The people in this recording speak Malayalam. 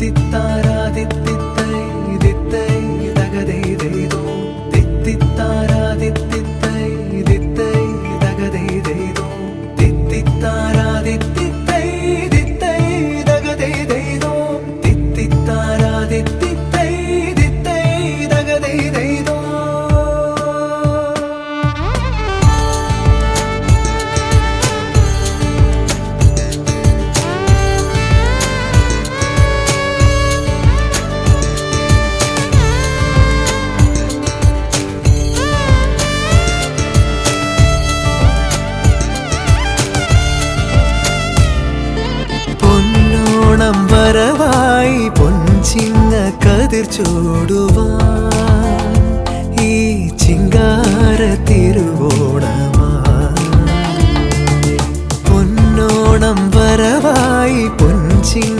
തിത്തിത്താരാതിത്തിത്തൈ വരവായി പൊൻചിങ്ങ കതിർ ചൂടുവാൻ ഈ ചിങ്കാര തിരുവോണമാ പൊന്നോണം വരവായി പൊൻചിങ്ങ